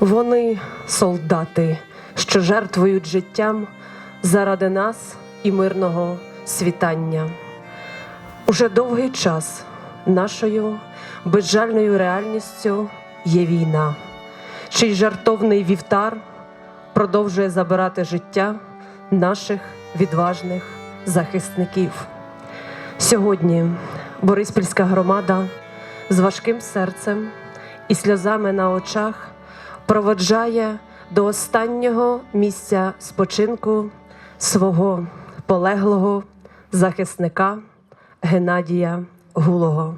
Вони солдати, що жертвують життям заради нас і мирного світання. Уже довгий час нашою безжальною реальністю є війна, чий жартовний вівтар продовжує забирати життя наших відважних захисників. Сьогодні Бориспільська громада з важким серцем і сльозами на очах проводжає до останнього місця спочинку свого полеглого захисника Геннадія Гулого.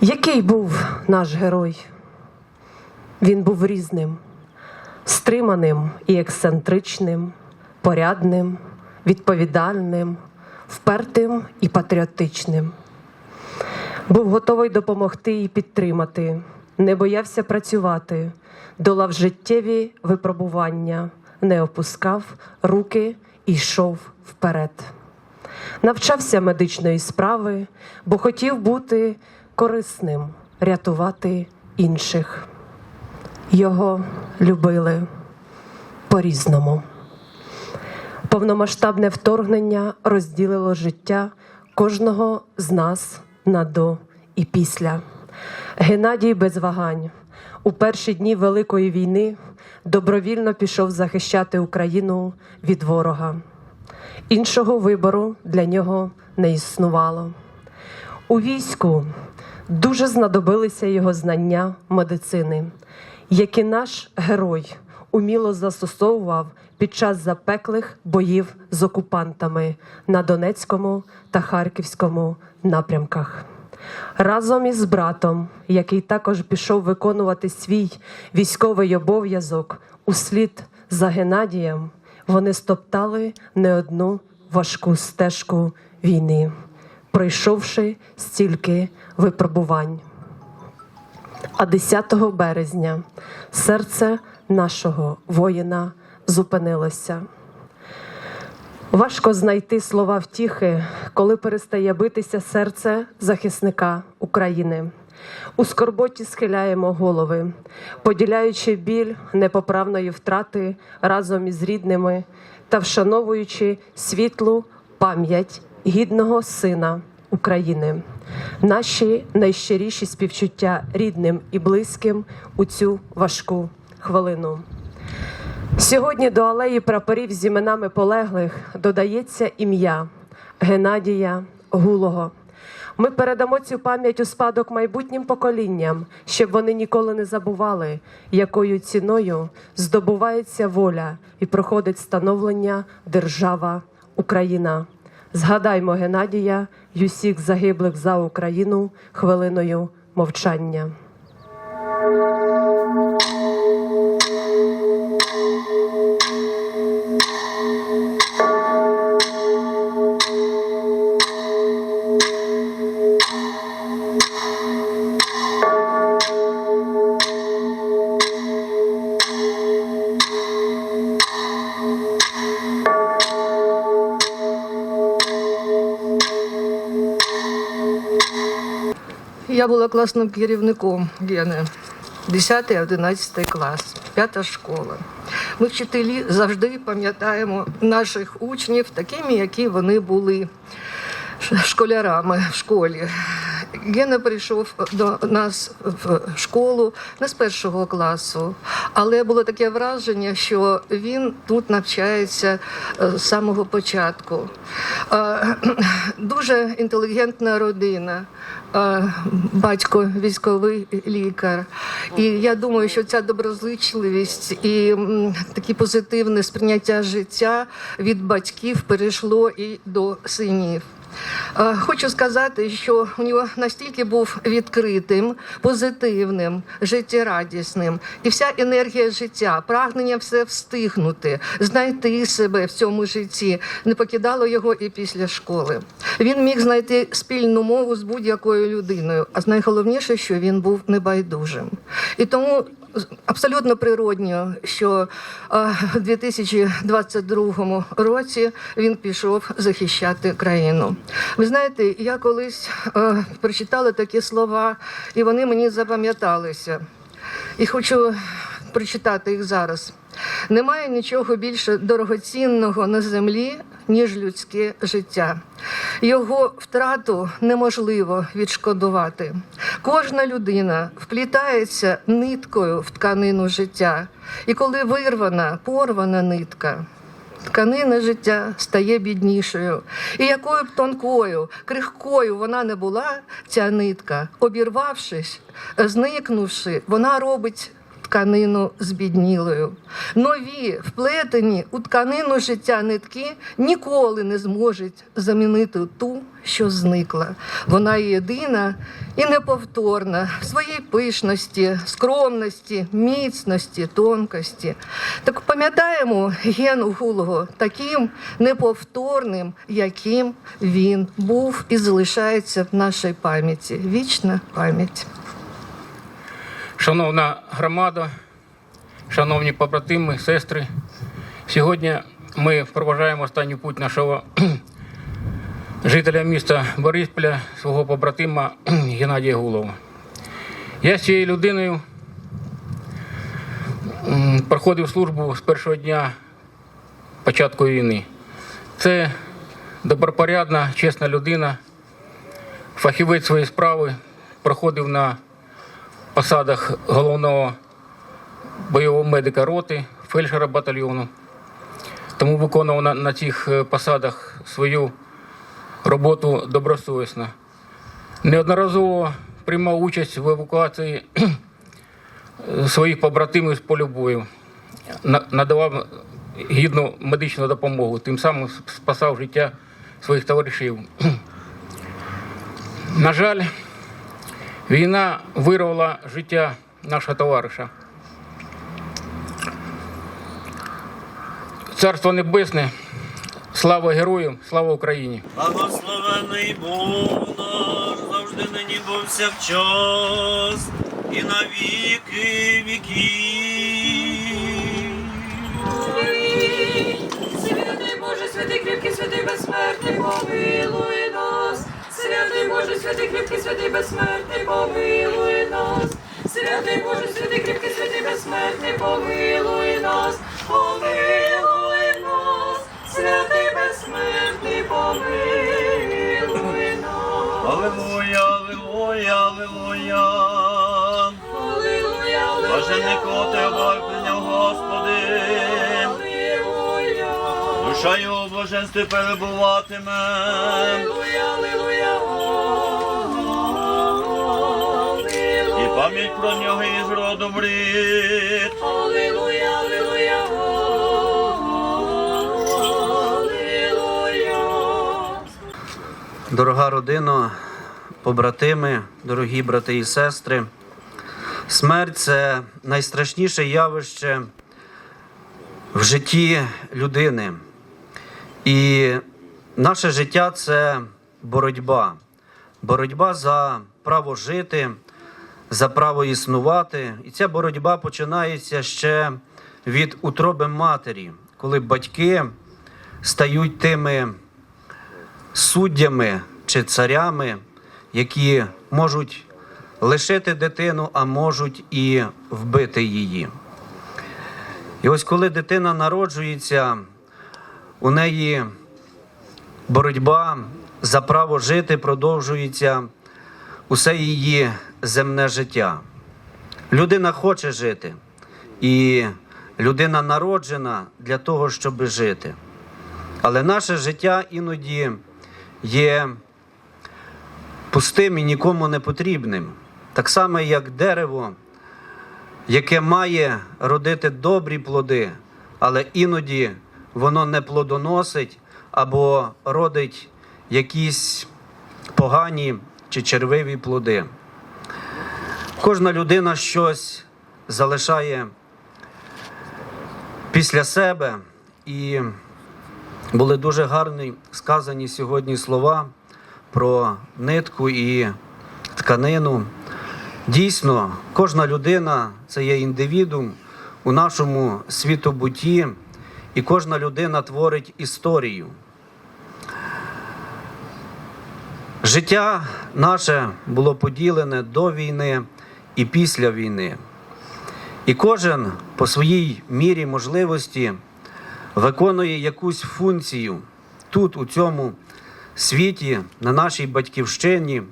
Який був наш герой? Він був різним, стриманим і ексцентричним, порядним, відповідальним, впертим і патріотичним. Був готовий допомогти і підтримати, не боявся працювати, долав життєві випробування, не опускав руки і йшов вперед. Навчався медичної справи, бо хотів бути корисним, рятувати інших. Його любили по-різному. Повномасштабне вторгнення розділило життя кожного з нас на до і після. Геннадій без вагань у перші дні Великої війни добровільно пішов захищати Україну від ворога. Іншого вибору для нього не існувало. У війську дуже знадобилися його знання медицини, які наш герой уміло застосовував під час запеклих боїв з окупантами на Донецькому та Харківському напрямках. Разом із братом, який також пішов виконувати свій військовий обов'язок услід за Геннадієм, вони стоптали не одну важку стежку війни, пройшовши стільки випробувань. А 10 березня серце нашого воїна зупинилося. Важко знайти слова втіхи, коли перестає битися серце захисника України. У скорботі схиляємо голови, поділяючи біль непоправної втрати разом із рідними та вшановуючи світлу пам'ять гідного сина України. Наші найщиріші співчуття рідним і близьким у цю важку хвилину. Сьогодні до алеї прапорів з іменами полеглих додається ім'я Геннадія Гулого. Ми передамо цю пам'ять у спадок майбутнім поколінням, щоб вони ніколи не забували, якою ціною здобувається воля і проходить становлення держава Україна. Згадаймо Геннадія й усіх загиблих за Україну хвилиною мовчання. Була класним керівником Гени. 10-11 клас, п'ята школа. Ми, вчителі, завжди пам'ятаємо наших учнів такими, які вони були школярами в школі. Гена прийшов до нас в школу не з першого класу, але було таке враження, що він тут навчається е, з самого початку. Е, Дуже інтелігентна родина. Е, Батько військовий лікар, і я думаю, що ця доброзичливість і таке позитивне сприйняття життя від батьків перейшло і до синів. Е, Хочу сказати, що у нього настільки був відкритим, позитивним, життєрадісним, і вся енергія життя, прагнення все встигнути, знайти себе в цьому житті не покидало його і після школи. Він міг знайти спільну мову з будь-якою людиною, а найголовніше, що він був небайдужим. І тому абсолютно природньо, що е, в 2022 році він пішов захищати країну. Ви знаєте, я колись е, прочитала такі слова, і вони мені запам'яталися. і хочу прочитати їх зараз. Немає нічого більше дорогоцінного на землі, ніж людське життя. Його втрату неможливо відшкодувати. Кожна людина вплітається ниткою в тканину життя, і коли вирвана, порвана нитка, Тканина життя стає біднішою. І якою б тонкою, крихкою вона не була, ця нитка, обірвавшись, зникнувши, вона робить тканину збіднілою. Нові, вплетені у тканину життя нитки ніколи не зможуть замінити ту, що зникла. Вона єдина і неповторна в своїй пишності, скромності, міцності, тонкості. Так пам'ятаємо Гену Гулого таким неповторним, яким він був і залишається в нашій пам'яті. Вічна пам'ять. Шановна громада, шановні побратими, сестри, сьогодні ми проважаємо останній путь нашого жителя міста Борисполя, свого побратима Геннадія Гулова. Я з цією людиною проходив службу з першого дня початку війни. Це добропорядна, чесна людина, фахівець своєї справи, проходив на посадах головного бойового медика роти, фельдшера батальйону. Тому виконував на, на цих е, посадах свою роботу добросовісно. Неодноразово приймав участь в евакуації своїх побратимів з полю бою, надавав гідну медичну допомогу, тим самим спасав життя своїх товаришів. На жаль, Війна вирвала життя нашого товариша. Царство Небесне, слава героям, слава Україні! Благословений Бог наш, завжди нині повсякчас, і на віки віків. Святий кріпкий, святий безсмертний, помилуй нас. Святий Боже, святий кріпкий, святий безсмертний, помилуй нас. Помилуй нас. Святий безсмертний, помилуй нас. Аллилуйя, аллилуйя, аллилуйя. Аллилуйя, аллилуйя. Блаженнико ти обварклення, Господи. Душа його в блаженстві перебуватиме. Аллилуйя, аллилуйя. Пам'ять про нього із роду в рід. Аллилуйя, аллилуйя. Аллилуйя. Дорога родина, побратими, дорогі брати і сестри, смерть це найстрашніше явище в житті людини. І наше життя це боротьба. Боротьба за право жити, за право існувати. І ця боротьба починається ще від утроби матері, коли батьки стають тими суддями чи царями, які можуть лишити дитину, а можуть і вбити її. І ось коли дитина народжується, у неї боротьба за право жити продовжується усе її земне життя. Людина хоче жити, і людина народжена для того, щоб жити. Але наше життя іноді є пустим і нікому не потрібним. Так само, як дерево, яке має родити добрі плоди, але іноді воно не плодоносить або родить якісь погані чи червиві плоди. Кожна людина щось залишає після себе і були дуже гарні сказані сьогодні слова про нитку і тканину. Дійсно, кожна людина це є індивідум у нашому світобуті, і кожна людина творить історію. Життя наше було поділене до війни і після війни. І кожен по своїй мірі можливості виконує якусь функцію тут, у цьому світі, на нашій батьківщині.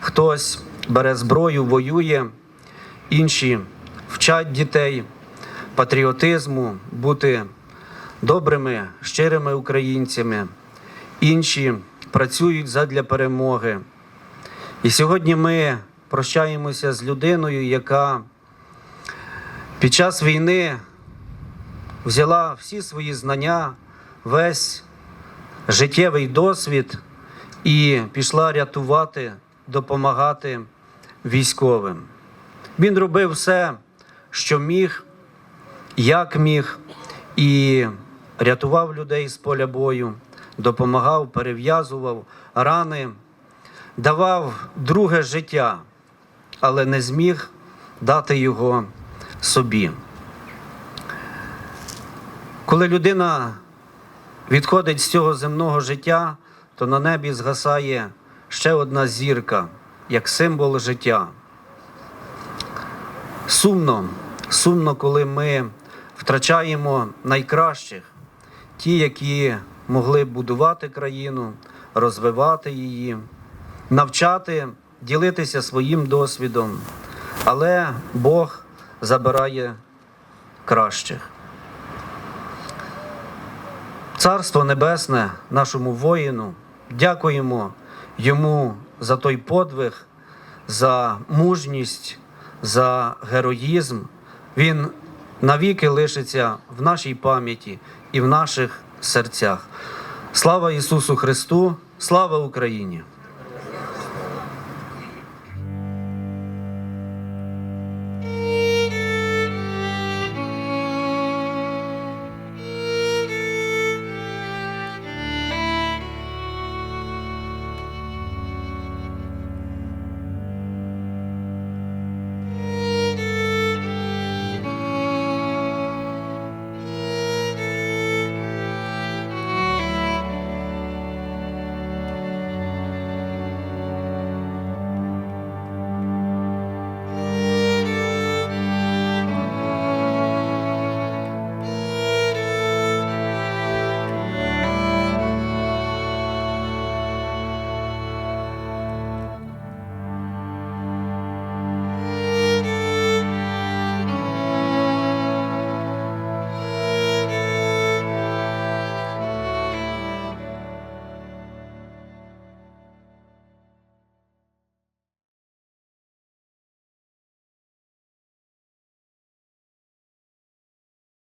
Хтось бере зброю, воює, інші вчать дітей патріотизму, бути добрими, щирими українцями, інші працюють задля перемоги. І сьогодні ми прощаємося з людиною, яка під час війни взяла всі свої знання, весь життєвий досвід і пішла рятувати, допомагати військовим. Він робив все, що міг, як міг, і рятував людей з поля бою, допомагав, перев'язував рани, давав друге життя, але не зміг дати його собі. Коли людина відходить з цього земного життя, то на небі згасає ще одна зірка, як символ життя. Сумно, сумно, коли ми втрачаємо найкращих, ті, які могли будувати країну, розвивати її, навчати, ділитися своїм досвідом. Але Бог забирає кращих. Царство Небесне нашому воїну, дякуємо йому за той подвиг, за мужність, за героїзм. Він навіки лишиться в нашій пам'яті і в наших серцях. Слава Ісусу Христу! Слава Україні!